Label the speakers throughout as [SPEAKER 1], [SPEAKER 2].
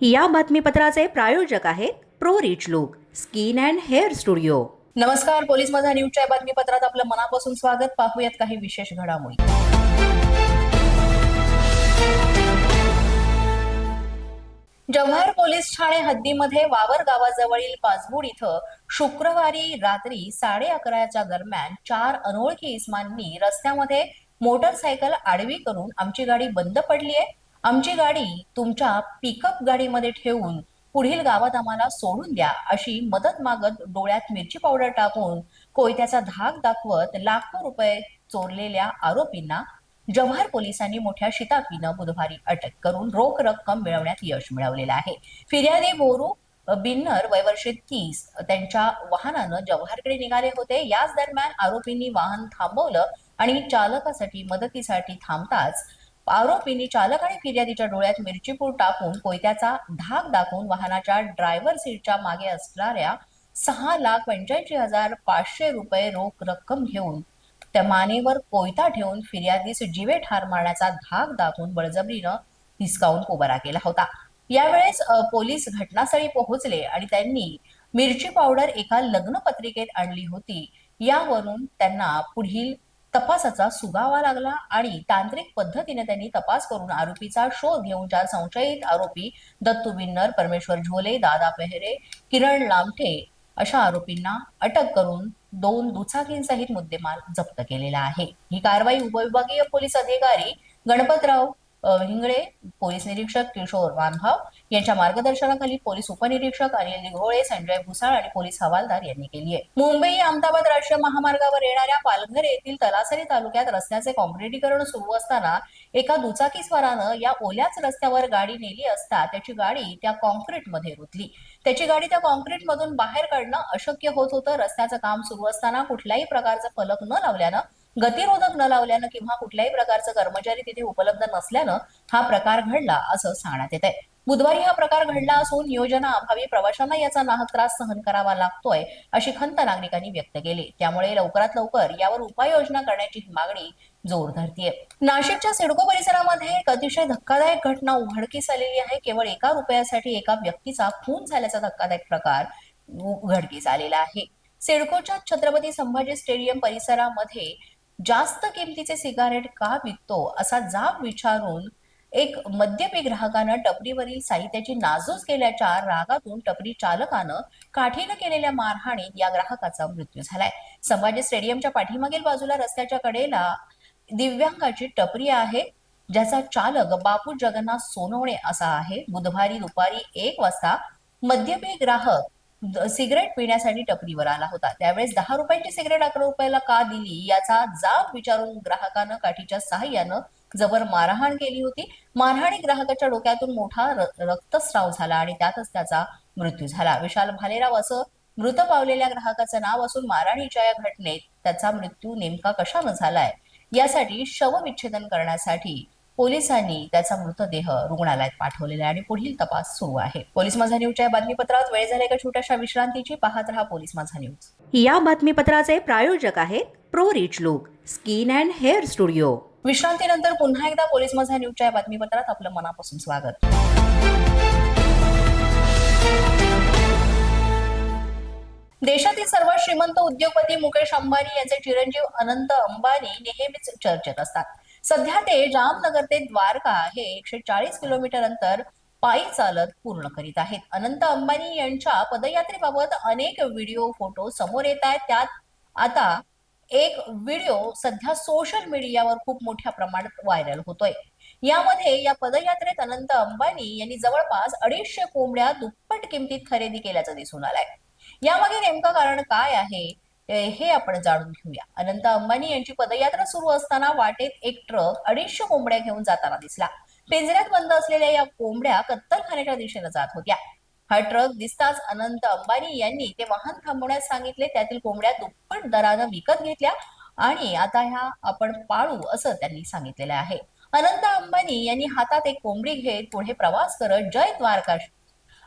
[SPEAKER 1] या बातमीपत्राचे प्रायोजक आहेत pro rich look skin and hair studio.
[SPEAKER 2] नमस्कार पोलीस माझा न्यूजच्या बातमीपत्रात आपलं मनापासून स्वागत. पाहूयात काही विशेष घडामोडी. जव्हार पोलीस ठाणे हद्दीमध्ये वावर गावाजवळील पाचबुड इथं शुक्रवारी रात्री साडे अकराच्या दरम्यान चार अनोळखी इस्मांनी रस्त्यामध्ये मोटरसायकल आडवी करून आमची गाडी बंद पडली आहे आमची गाडी तुमच्या पिकअप गाडीमध्ये ठेवून पुढील गावात आम्हाला सोडून द्या अशी मदत मागत डोळ्यात मिरची पावडर टाकून कोयत्याचा धाक दाखवत लाखो रुपये चोरलेल्या आरोपींना जव्हार पोलिसांनी मोठ्या शिताफीनं बुधवारी अटक करून रोख रक्कम मिळवण्यात यश मिळवलेलं आहे. फिर्यादी बोरू बिन्नर वयवर्षे तीस त्यांच्या वाहनानं जव्हारकडे निघाले होते. याच दरम्यान आरोपींनी वाहन थांबवलं आणि चालकासाठी मदतीसाठी थांबताच आरोपींनी चालक आणि फिर्यादीच्या डोळ्यात मिरचीपूर टाकून कोयत्याचा धाक दाखवून वाहनाच्या ड्रायव्हर सीटच्या मागे असणाऱ्या सहा लाख पंच्याऐंशी हजार पाचशे रुपये रोख रक्कम घेऊन त्या मानेवर कोयता ठेवून फिर्यादीस जीवे ठार मारण्याचा धाक दाखवून बळजबरीनं हिसकावून कोबरा केला होता. यावेळेस पोलीस घटनास्थळी पोहोचले आणि त्यांनी मिरची पावडर एका लग्न पत्रिकेत आणली होती. यावरून त्यांना पुढील तपासाचा सुगावा लागला आणि तांत्रिक पद्धतीने त्यांनी तपास करून आरोपीचा शोध घेऊन चार संशयित आरोपी दत्तू बिन्नर परमेश्वर झोले दादा पेहरे किरण लामठे अशा आरोपींना अटक करून दोन दुचाकींसहित मुद्देमाल जप्त केलेला आहे. ही कारवाई उपविभागीय पोलीस अधिकारी गणपतराव हिंगळे पोलीस निरीक्षक किशोर वानभाव यांच्या मार्गदर्शनाखाली पोलीस उपनिरीक्षक अनिल निघोळे संजय भुसाळ आणि पोलीस हवालदार यांनी केली आहे. मुंबई अहमदाबाद राष्ट्रीय महामार्गावर येणाऱ्या पालघर येथील तलासरी तालुक्यात रस्त्याचे कॉन्क्रिटीकरण सुरू असताना एका दुचाकीस्वारानं या ओल्याच रस्त्यावर गाडी नेली असता त्याची गाडी त्या कॉन्क्रीटमध्ये रुतली. त्याची गाडी त्या कॉन्क्रीटमधून बाहेर काढणं अशक्य होत होतं. रस्त्याचं काम सुरू असताना कुठल्याही प्रकारचं फलक न लावल्यानं गतिरोधक न लावल्यानं किंवा कुठल्याही प्रकारचं कर्मचारी तिथे उपलब्ध नसल्यानं हा प्रकार घडला असं सांगण्यात येत आहे बुधवारी हा प्रकार घडला असून नियोजनाअभावी प्रवाशांना याचा नाहक त्रास सहन करावा लागतोय अशी खंत नागरिकांनी व्यक्त केली. त्यामुळे लवकरात लवकर यावर उपाययोजना करण्याची मागणी जोर धरतीये. नाशिकच्या सिडको परिसरामध्ये एक अतिशय धक्कादायक घटना उघडकीस आलेली आहे. केवळ एका रुपयासाठी एका व्यक्तीचा खून झाल्याचा धक्कादायक प्रकार उघडकीस आलेला आहे. सिडकोच्या छत्रपती संभाजी स्टेडियम परिसरामध्ये जास्त किमतीचे सिगारेट का विकतो असा जाब विचारून एक मद्यपी ग्राहकानं टपरीवरील साहित्याची नाजूस केल्याच्या रागातून टपरी चालकानं काठीनं केलेल्या मारहाणीत या ग्राहकाचा मृत्यू झालाय. संभाजी स्टेडियमच्या पाठीमागील बाजूला रस्त्याच्या कडेला दिव्यांगाची टपरी आहे ज्याचा चालक बापू जगन्नाथ सोनवणे असा आहे. बुधवारी दुपारी एक वाजता मद्यपी ग्राहक सिगरेट पिण्यासाठी टपरीवर आला होता. त्यावेळेस दहा रुपयांची सिगरेट अकरा रुपयाला का दिली याचा जाब विचारून ग्राहकानं काठीच्या सहाय्यानं जबर मारहाण केली होती. मारहाणी ग्राहकाच्या डोक्यातून मोठा र- रक्तस्राव झाला आणि त्यातच त्याचा मृत्यू झाला. विशाल भालेराव असं मृत पावलेल्या ग्राहकाचं नाव असून मारहाणीच्या या घटनेत त्याचा मृत्यू नेमका कशानं झालाय? यासाठी शवविच्छेदन करण्यासाठी पोलिसांनी त्याचा मृतदेह रुग्णालयात पाठवलेला आहे आणि पुढील तपास सुरू आहे. पोलीस माझा न्यूजच्या या बातमीपत्रात वेळ झाल्या एका छोट्याशा विश्रांतीची? पाहत रहा पोलीस माझा न्यूज.
[SPEAKER 1] या बातमीपत्राचे प्रायोजक आहेत pro rich look skin and hair studio
[SPEAKER 2] विश्रांतीनंतर पुन्हा एकदा पोलीस माझा न्यूजच्या या बातमीपत्रात आपलं मनापासून स्वागत. देशातील सर्वात श्रीमंत उद्योगपती मुकेश अंबानी यांचे चिरंजीव अनंत अंबानी नेहमीच चर्चेत असतात. सध्या ते जामनगर ते द्वारका हे एकशे चाळीस किलोमीटर अंतर पायी चालत पूर्ण करीत आहेत. अनंत अंबानी यांच्या पदयात्रेबाबत अनेक व्हिडिओ फोटो समोर येत आहेत. त्यात आता एक व्हिडिओ सध्या सोशल मीडियावर खूप मोठ्या प्रमाणात व्हायरल होतोय. यामध्ये या पदयात्रेत अनंत अंबानी यांनी जवळपास अडीचशे कोंबड्या दुप्पट किमतीत खरेदी केल्याचं दिसून आलंय. यामागे नेमकं कारण काय आहे हे आपण जाणून घेऊया. अनंत अंबानी यांची पदयात्रा सुरू असताना वाटेत एक ट्रक अडीचशे कोंबड्या घेऊन जाताना दिसला. पिंजऱ्यात बंद असलेल्या या कोंबड्या कत्तलखान्याच्या दिशेनं जात होत्या. हा ट्रक दिसताच अनंत अंबानी यांनी ते वाहन थांबवण्यास सांगितले. त्यातील कोंबड्या दुप्पट दरानं विकत घेतल्या आणि आता ह्या आपण पाळू असं त्यांनी सांगितलेलं आहे. अनंत अंबानी यांनी हातात एक कोंबडी घेत पुढे प्रवास करत जय द्वारका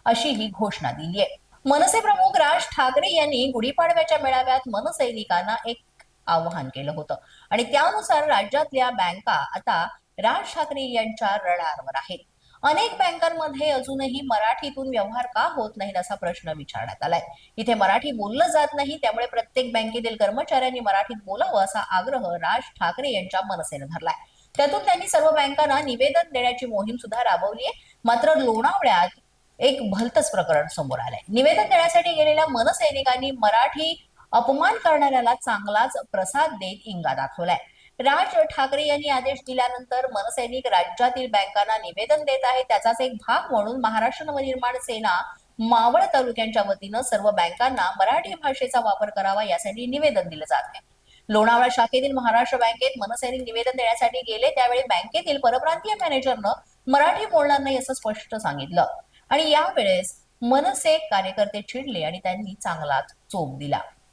[SPEAKER 2] अशी ही घोषणा दिली आहे. मनसे प्रमुख राज ठाकरे यांनी गुढीपाडव्याच्या मेळाव्यात मनसैनिकांना एक आवाहन केलं होतं. आणि त्यानुसार राज्यातल्या बँका आता राज ठाकरे यांच्या रडारवर आहेत. अनेक बँकांमध्ये अजूनही मराठीतून व्यवहार का होत नाहीत असा प्रश्न विचारण्यात आलाय. इथे मराठी बोललं जात नाही त्यामुळे प्रत्येक बँकेतील कर्मचाऱ्यांनी मराठीत बोलावं असा आग्रह राज ठाकरे यांच्या मनसेनं धरलाय. त्यातून त्यांनी सर्व बँकांना निवेदन देण्याची मोहीम सुद्धा राबवली आहे. मात्र लोणावळ्यात एक भलतच प्रकरण समोर आलंय. निवेदन देण्यासाठी गेलेल्या मनसैनिकांनी मराठी अपमान करणाऱ्याला चांगलाच प्रसाद देत इंगा दाखवलाय. राज ठाकरे यांनी आदेश दिल्यानंतर मनसैनिक राज्यातील बँकांना निवेदन देत आहे त्याचाच एक भाग म्हणून महाराष्ट्र नवनिर्माण सेना मावळ तालुक्यांच्या वतीनं सर्व बँकांना मराठी भाषेचा वापर करावा यासाठी निवेदन दिलं जात आहे. लोणावळा शाखेतील महाराष्ट्र बँकेत मनसैनिक निवेदन देण्यासाठी गेले त्यावेळी बँकेतील परप्रांतीय मॅनेजरनं मराठी बोलणार नाही असं स्पष्ट सांगितलं. आणि यावेळेस मनसे कार्यकर्ते चिडले आणि त्यांनी चांगलाच चोप दिला.